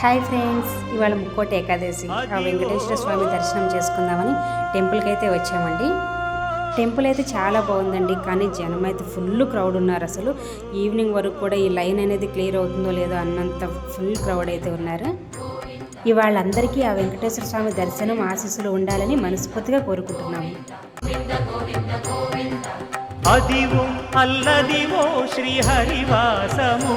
Hi friends ఇవాళ ముక్కోటి ఏకాదశి. ఆ వెంకటేశ్వర స్వామి దర్శనం చేసుకుందామని టెంపుల్కి అయితే వచ్చామండి. టెంపుల్ అయితే చాలా బాగుందండి కానీ జనం అయితే ఫుల్ క్రౌడ్ ఉన్నారు అసలు. ఈవినింగ్ వరకు కూడా ఈ లైన్ అనేది క్లియర్ అవుతుందో లేదో అన్నంత ఫుల్ క్రౌడ్ అయితే ఉన్నారు. ఇవాళ అందరికీ ఆ వెంకటేశ్వర స్వామి దర్శనం ఆశీస్సులు ఉండాలని మనస్ఫూర్తిగా కోరుకుంటున్నాము అదివో అల్లదివో శ్రీహరివాసము